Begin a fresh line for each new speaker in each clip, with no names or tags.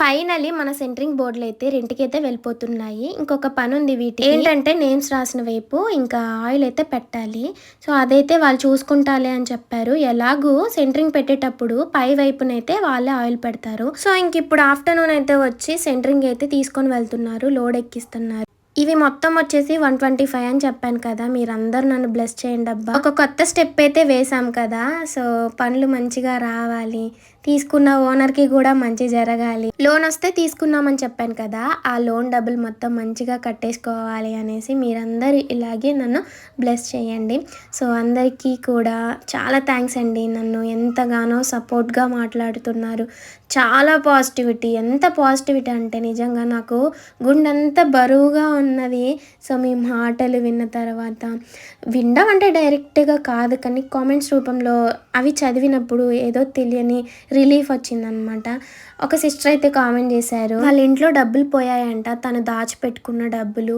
Finally మన centering బోర్డులు అయితే రెంట్కి అయితే వెళ్ళిపోతున్నాయి. ఇంకొక పని ఉంది వీటి ఏంటంటే నేమ్స్ రాసిన వైపు ఇంకా ఆయిల్ అయితే పెట్టాలి. సో అదైతే వాళ్ళు చూసుకుంటాలే అని చెప్పారు. ఎలాగూ సెంటరింగ్ పెట్టేటప్పుడు పై వైపునైతే వాళ్ళే ఆయిల్ పెడతారు. సో ఇంక ఇప్పుడు ఆఫ్టర్నూన్ అయితే వచ్చి సెంటరింగ్ అయితే తీసుకొని వెళ్తున్నారు. లోడ్ ఎక్కిస్తున్నారు. ఇవి మొత్తం వచ్చేసి వన్ ట్వంటీ ఫైవ్ అని చెప్పాను కదా మీరందరూ నన్ను బ్లెస్ చేయండి అబ్బా. ఒక కొత్త స్టెప్ అయితే వేసాం కదా సో పనులు మంచిగా రావాలి తీసుకున్న ఓనర్కి కూడా మంచి జరగాలి. లోన్ వస్తే తీసుకున్నామని చెప్పాను కదా ఆ లోన్ డబ్బులు మొత్తం మంచిగా కట్టేసుకోవాలి అనేసి మీరందరూ ఇలాగే నన్ను బ్లెస్ చేయండి. సో అందరికీ కూడా చాలా థ్యాంక్స్ అండి నన్ను ఎంతగానో సపోర్ట్గా మాట్లాడుతున్నారు. చాలా పాజిటివిటీ ఎంత పాజిటివిటీ అంటే నిజంగా నాకు గుండెంత బరువుగా ఉన్నది. సో మీ మాటలు విన్న తర్వాత వినడం అంటే డైరెక్ట్గా కాదు కానీ కామెంట్స్ రూపంలో అవి చదివినప్పుడు ఏదో తెలియని రిలీఫ్ వచ్చిందనమాట. ఒక సిస్టర్ అయితే కామెంట్ చేశారు వాళ్ళ ఇంట్లో డబ్బులు పోయాయంట తను దాచిపెట్టుకున్న డబ్బులు.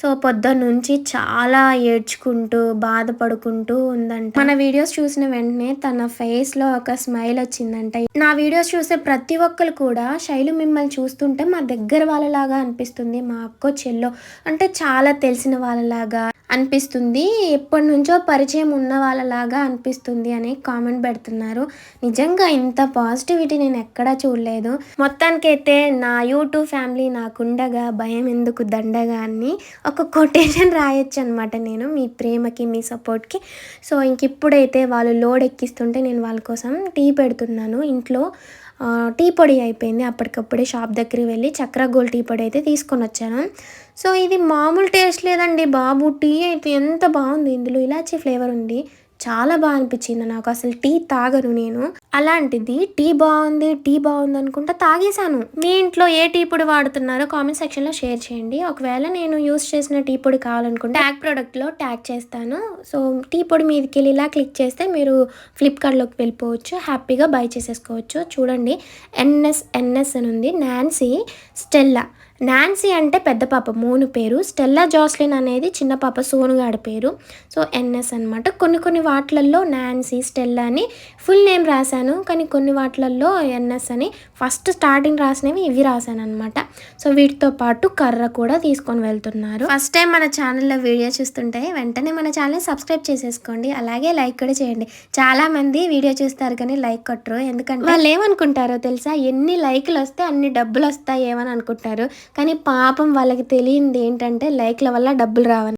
సో పొద్దున్న నుంచి చాలా ఏడ్చుకుంటూ బాధపడుకుంటూ ఉందంట. మన వీడియోస్ చూసిన వెంటనే తన ఫేస్లో ఒక స్మైల్ వచ్చిందంట. నా వీడియోస్ చూసే ప్రతి ఒక్కరు కూడా శైలు మిమ్మల్ని చూస్తుంటే మా దగ్గర వాళ్ళలాగా అనిపిస్తుంది. మా అక్క చెల్లో అంటే చాలా తెలిసిన వాళ్ళలాగా అనిపిస్తుంది. ఎప్పటి నుంచో పరిచయం ఉన్న వాళ్ళలాగా అనిపిస్తుంది అని కామెంట్ పెడుతున్నారు. నిజంగా ఇంత పాజిటివిటీ నేను ఎక్కడా చూడలేదు. మొత్తానికైతే నా యూట్యూబ్ ఫ్యామిలీ నాకుండగా భయం ఎందుకు దండగా అని ఒక కొటేషన్ రాయొచ్చు అనమాట నేను మీ ప్రేమకి మీ సపోర్ట్కి. సో ఇంక ఇప్పుడైతే వాళ్ళు లోడ్ ఎక్కిస్తుంటే నేను వాళ్ళ కోసం టీ పెడుతున్నాను. ఇంట్లో టీ పొడి అయిపోయింది. అప్పటికప్పుడే షాప్ దగ్గరికి వెళ్ళి చక్ర గోల్డ్ టీ పొడి అయితే తీసుకొని వచ్చాను. సో ఇది మామూలు టేస్ట్ లేదండి బాబు. టీ అయితే ఎంత బాగుంది. ఇందులో ఇలాచీ ఫ్లేవర్ ఉంది. చాలా బాగా అనిపించింది నాకు. అసలు టీ తాగను నేను. అలాంటిది టీ బాగుంది టీ బాగుంది అనుకుంటా తాగేశాను. మీ ఇంట్లో ఏ టీ పొడి వాడుతున్నారో కామెంట్ సెక్షన్లో షేర్ చేయండి. ఒకవేళ నేను యూస్ చేసిన టీ పొడి కావాలనుకుంటే ట్యాగ్ ప్రోడక్ట్లో ట్యాగ్ చేస్తాను. సో టీ పొడి మీదకి వెళ్ళి ఇలా క్లిక్ చేస్తే మీరు ఫ్లిప్కార్ట్లోకి వెళ్ళిపోవచ్చు. హ్యాపీగా బై చేసేసుకోవచ్చు. చూడండి ఎన్ఎస్ ఎన్ఎస్ అని ఉంది. Nancy Stella. నాన్సీ అంటే పెద్ద పాప మోను పేరు. స్టెల్లా జాస్లిన్ అనేది చిన్న పాప సోనుగాడి పేరు. సో ఎన్ఎస్ అనమాట కొన్ని కొన్ని వాటిలల్లో నాన్సీ స్టెల్లా అని ఫుల్ నేమ్ రాశాను. కానీ కొన్ని వాటిలల్లో ఎన్ఎస్ అని ఫస్ట్ స్టార్టింగ్ రాసినవి ఇవి రాశాను అనమాట సో వీటితో పాటు కర్ర కూడా తీసుకొని వెళ్తున్నారు. ఫస్ట్ టైం మన ఛానల్లో వీడియో చూస్తుంటే వెంటనే మన ఛానల్ సబ్స్క్రైబ్ చేసేసుకోండి. అలాగే లైక్ కూడా చేయండి. చాలా మంది వీడియో చూస్తారు కానీ లైక్ కొట్టరు. ఎందుకంటే వాళ్ళు ఏమనుకుంటారో తెలుసా? ఎన్ని లైక్లు వస్తే అన్ని డబ్బులు వస్తాయి ఏమని అనుకుంటారు. కానీ పాపం వాళ్ళకి తెలియంది ఏంటంటే లైక్ల వల్ల డబ్బులు రావని.